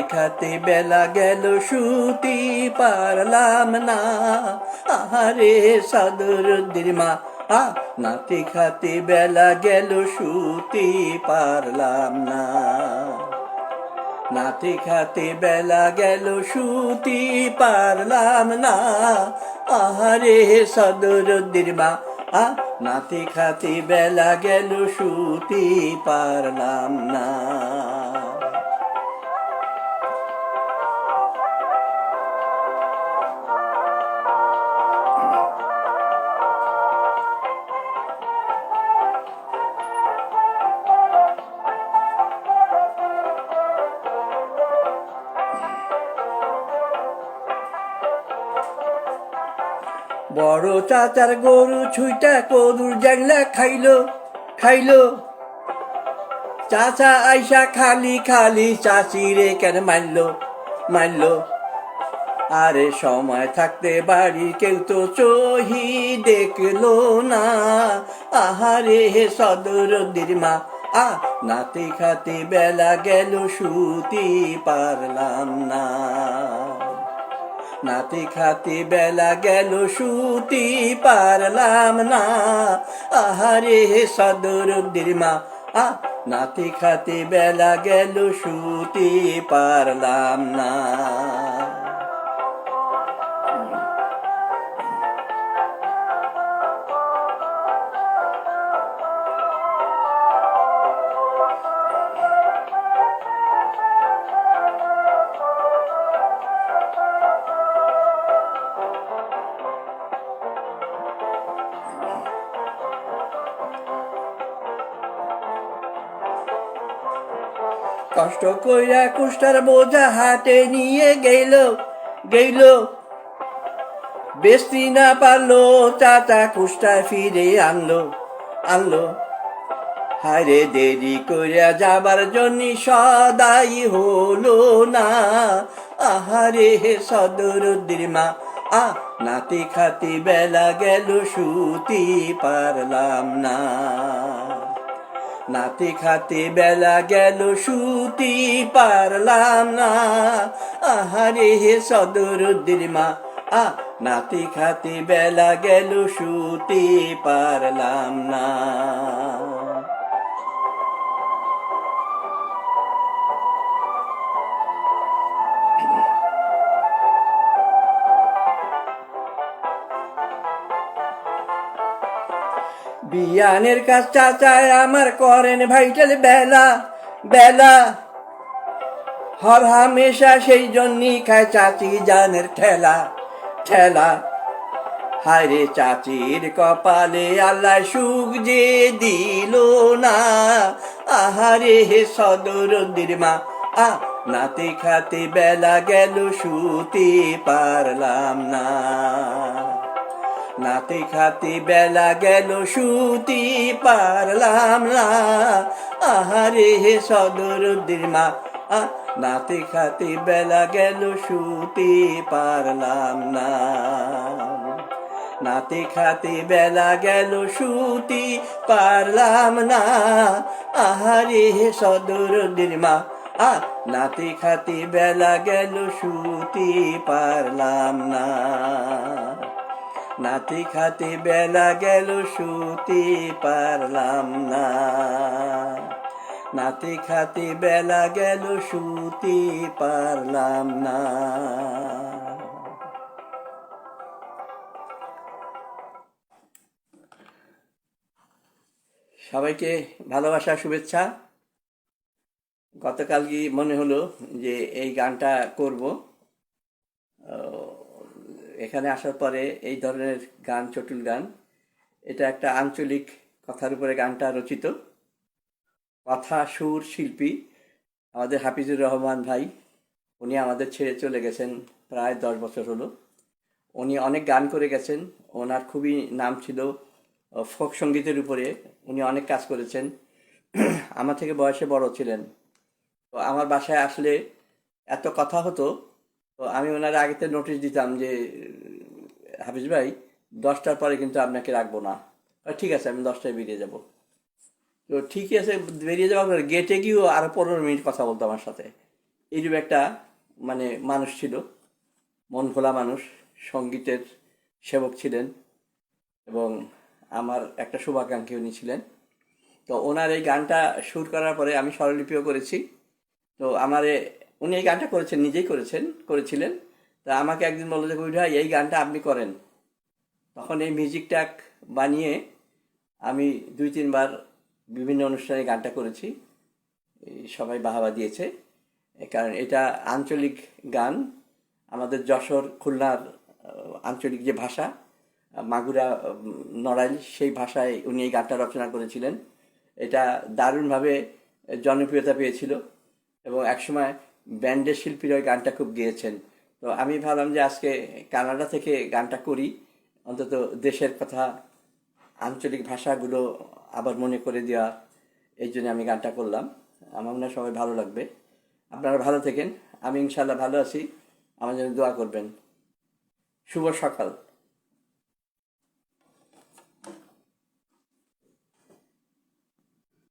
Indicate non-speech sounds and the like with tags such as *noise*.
খাতে বেলা গেল শুতি পারলাম না। আহারে সদরুদ্দির মা আ নাতি খাতে বেলা গেল শুতি পারলাম না। নাতি খাতে বেলা গেল শুতি পারলাম না। আহারে সদরুদ্দির মা আ নাতি খাতে বেলা গেল শুতি পারলাম না। বড় চাচার গরু ছুইটা কদুর জ্যাংলা খাইলো খাইলো। চাচা আইসা খালি খালি চাচিরে কেন মারলো মারলো? আরে সময় থাকতে বাড়ি কেউ তো চহি দেখল না। আহারে হে সদরুদ্দির মা, আ, নাতি খাতি বেলা গেল শুতি পারলাম না। নাতি খাতি বেলা গেল শুতি পারলাম না। আহারে সদর দিরমা আ, নাতি খাতি বেলা গেল শুতি পারলাম না। কষ্ট কইরা কুষ্টার বোঝা হাতে নিয়ে গেল গেল বেস্তি না পারল, চাচা কুষ্টা ফিরে আনলো আনলো। হারে দেরি কইরা যাবার জন্য সদাই হলো না। আহারে হে সদরুদ্দির মা আ নাতি খাতি বেলা গেল শুতি পারলাম না। নাতি খাতি বেলা গেল শুতি পারলাম না। আহারে হে সদরুদ্দির মা, আ, নাতি খাতি বেলা গেল, সুতি পারলাম না। বিয়ানের কাজ চাচায় আমার করেন ভাইটাল বেলা বেলা। হর হামেশা সেই জন্যই খায় চাচি জানের ঠেলা ঠেলা। হায়রে চাচির কপালে আল্লাহ সুখ যে দিল না। আহারে হে সদরুদ্দির মা আ, নাতি খাতে বেলা গেল, শুতে পারলাম না। নাতি খাতি বেলা গেল শুতি পারলাম না। আহারে হে সদরুদ্দির মা নাতি খাতি বেলা গেল শুতি পারলাম না। নাতি খাতি বেলা গেল শুতি পারলাম না। আহারে হে সদরুদ্দির মা আ, নাতি খাতি বেলা গেল শুতি পারলাম না। নাতি খাতি বেলা গেল শুতি পারলাম না। নাতি খাতি বেলা গেল শুতি পারলাম না। সবাইকে ভালোবাসা, শুভেচ্ছা। গতকাল মনে হলো যে এই গানটা করব। এখানে আসার পরে এই ধরনের গান, চটুল গান, এটা একটা আঞ্চলিক কথার উপরে গানটা রচিত। কথা, সুর, শিল্পী আমাদের হাফিজুর রহমান ভাই, উনি আমাদের ছেড়ে চলে গেছেন প্রায় দশ বছর হলো। উনি অনেক গান করে গেছেন, ওনার খুবই নাম ছিল ফোক সঙ্গীতের উপরে। উনি অনেক কাজ করেছেন। *clears throat* আমার থেকে বয়সে বড় ছিলেন। তো আমার বাসায় আসলে এত কথা হতো তো আমি ওনার আগেতে নোটিশ দিতাম যে, হাফিজ ভাই, দশটার পরে কিন্তু আপনাকে রাখব না। ঠিক আছে, আমি দশটায় বেরিয়ে যাব। তো ঠিকই আছে, বেরিয়ে যাব আপনার গেটে গিয়েও আরও পনেরো মিনিট কথা বলতো আমার সাথে। এইরূপ একটা মানে মানুষ ছিল। মন খোলা মানুষ, সঙ্গীতের সেবক ছিলেন এবং আমার একটা শুভাকাঙ্ক্ষী উনি ছিলেন। তো ওনার এই গানটা সুর করার পরে আমি স্বরলিপিও করেছি। তো আমার উনি এই গানটা করেছেন, নিজেই করেছেন, করেছিলেন। তা আমাকে একদিন বলল যে ভাই, এই গানটা আপনি করেন। তখন এই মিউজিক বানিয়ে আমি দুই, তিনবার বিভিন্ন অনুষ্ঠানে গানটা করেছি। সবাই বাহাবা দিয়েছে। কারণ এটা আঞ্চলিক গান। আমাদের যশোর খুলনার আঞ্চলিক যে ভাষা, মাগুরা নড়াইল, সেই ভাষায় উনি এই গানটা রচনা করেছিলেন। এটা দারুণভাবে জনপ্রিয়তা পেয়েছিল। এবং একসময় ব্যান্ডের শিল্পীরা ওই গানটা খুব গেয়েছেন। তো আমি ভাবলাম যে আজকে কানাডা থেকে গানটা করি। অন্তত দেশের কথা, আঞ্চলিক ভাষাগুলো আবার মনে করে দেওয়া, এই জন্য আমি গানটা করলাম। আমার মনে সবাই ভালো লাগবে। আপনারা ভালো থেকেন। আমি ইনশাল্লাহ ভালো আছি। আমার জন্য দোয়া করবেন। শুভ সকাল।